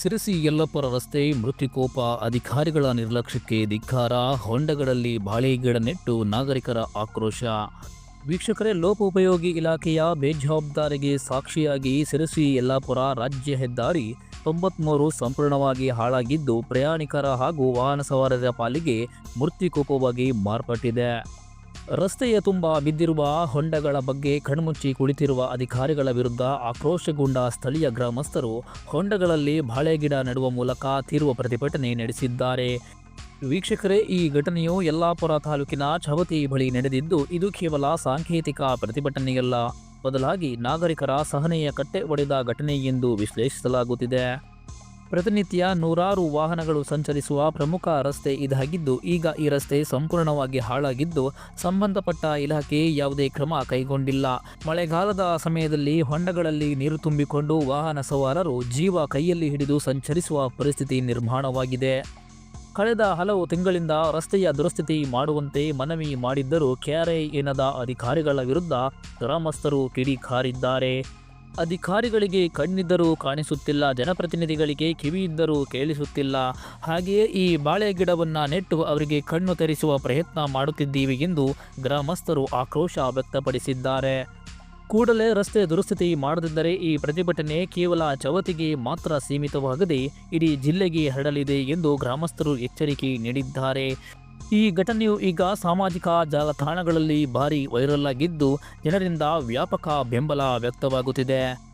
ಸಿರಸಿ ಯಲ್ಲಪ್ಪರ ರಸ್ತೆ ಮೃತ್ಯುಕೋಪ ಅಧಿಕಾರಿಗಳ ನಿರ್ಲಕ್ಷ್ಯಕ್ಕೆ ಧಿಕ್ಕಾರ, ಹೊಂಡಗಳಲ್ಲಿ ಬಾಳೆಗಿಡ ನೆಟ್ಟು ನಾಗರಿಕರ ಆಕ್ರೋಶ. ವೀಕ್ಷಕರೇ ಲೋಪೋಪಯೋಗಿ ಇಲಾಖೆಯ ಬೇಜವಾಬ್ದಾರಿಗೆ ಸಾಕ್ಷಿಯಾಗಿ ಸಿರಸಿ ಯಲ್ಲಾಪುರ ರಾಜ್ಯ ಹೆದ್ದಾರಿ ತೊಂಬತ್ಮೂರು ಸಂಪೂರ್ಣವಾಗಿ ಹಾಳಾಗಿದ್ದು ಪ್ರಯಾಣಿಕರ ಹಾಗೂ ವಾಹನ ಸವಾರರ ಪಾಲಿಗೆ ಮೃತ್ಯುಕೋಪವಾಗಿ ಮಾರ್ಪಟ್ಟಿದೆ. ರಸ್ತೆಯ ತುಂಬ ಬಿದ್ದಿರುವ ಹೊಂಡಗಳ ಬಗ್ಗೆ ಕಣ್ಮುಚ್ಚಿ ಕುಳಿತಿರುವ ಅಧಿಕಾರಿಗಳ ವಿರುದ್ಧ ಆಕ್ರೋಶಗೊಂಡ ಸ್ಥಳೀಯ ಗ್ರಾಮಸ್ಥರು ಹೊಂಡಗಳಲ್ಲಿ ಬಾಳೆಗಿಡ ನೆಡುವ ಮೂಲಕ ತೀರುವ ಪ್ರತಿಭಟನೆ ನಡೆಸಿದ್ದಾರೆ. ವೀಕ್ಷಕರೇ, ಈ ಘಟನೆಯು ಯಲ್ಲಾಪುರ ತಾಲೂಕಿನ ಚವತಿ ಬಳಿ ನಡೆದಿದ್ದು, ಇದು ಕೇವಲ ಸಾಂಕೇತಿಕ ಪ್ರತಿಭಟನೆಯಲ್ಲ. ಬದಲಾಗಿ ನಾಗರಿಕರ ಸಹನೆಯ ಕಟ್ಟೆ ಒಡೆದ ಘಟನೆ ಎಂದು ವಿಶ್ಲೇಷಿಸಲಾಗುತ್ತಿದೆ. ಪ್ರತಿನಿತ್ಯ ನೂರಾರು ವಾಹನಗಳು ಸಂಚರಿಸುವ ಪ್ರಮುಖ ರಸ್ತೆ ಇದಾಗಿದ್ದು, ಈಗ ಈ ರಸ್ತೆ ಸಂಪೂರ್ಣವಾಗಿ ಹಾಳಾಗಿದ್ದು, ಸಂಬಂಧಪಟ್ಟ ಇಲಾಖೆ ಯಾವುದೇ ಕ್ರಮ ಕೈಗೊಂಡಿಲ್ಲ. ಮಳೆಗಾಲದ ಸಮಯದಲ್ಲಿ ಹೊಂಡಗಳಲ್ಲಿ ನೀರು ತುಂಬಿಕೊಂಡು ವಾಹನ ಸವಾರರು ಜೀವ ಕೈಯಲ್ಲಿ ಹಿಡಿದು ಸಂಚರಿಸುವ ಪರಿಸ್ಥಿತಿ ನಿರ್ಮಾಣವಾಗಿದೆ. ಕಳೆದ ಹಲವು ತಿಂಗಳಿಂದ ರಸ್ತೆಯ ದುರಸ್ಥಿತಿ ಮಾಡುವಂತೆ ಮನವಿ ಮಾಡಿದ್ದರೂ ಕೆಆರ್ಐ ಎನ್ನದ ಅಧಿಕಾರಿಗಳ ವಿರುದ್ಧ ಗ್ರಾಮಸ್ಥರು ಕಿಡಿಕಾರಿದ್ದಾರೆ. ಅಧಿಕಾರಿಗಳಿಗೆ ಕಣ್ಣಿದ್ದರೂ ಕಾಣಿಸುತ್ತಿಲ್ಲ, ಜನಪ್ರತಿನಿಧಿಗಳಿಗೆ ಕಿವಿ ಇದ್ದರೂ ಕೇಳಿಸುತ್ತಿಲ್ಲ. ಹಾಗೆಯೇ ಈ ಬಾಳೆ ಗಿಡವನ್ನು ನೆಟ್ಟು ಅವರಿಗೆ ಕಣ್ಣು ತೆರೆಸುವ ಪ್ರಯತ್ನ ಮಾಡುತ್ತಿದ್ದೀವಿ ಎಂದು ಗ್ರಾಮಸ್ಥರು ಆಕ್ರೋಶ ವ್ಯಕ್ತಪಡಿಸಿದ್ದಾರೆ. ಕೂಡಲೇ ರಸ್ತೆ ದುರಸ್ಥಿತಿ ಮಾಡದಿದ್ದರೆ ಈ ಪ್ರತಿಭಟನೆ ಕೇವಲ ಚವತಿಗೆ ಮಾತ್ರ ಸೀಮಿತವಾಗದೆ ಇಡೀ ಜಿಲ್ಲೆಗೆ ಹರಡಲಿದೆ ಎಂದು ಗ್ರಾಮಸ್ಥರು ಎಚ್ಚರಿಕೆ ನೀಡಿದ್ದಾರೆ. ಈ ಘಟನೆಯು ಈಗ ಸಾಮಾಜಿಕ ಜಾಲತಾಣಗಳಲ್ಲಿ ಭಾರೀ ವೈರಲ್ ಆಗಿದ್ದು ಜನರಿಂದ ವ್ಯಾಪಕ ಬೆಂಬಲ ವ್ಯಕ್ತವಾಗುತ್ತಿದೆ.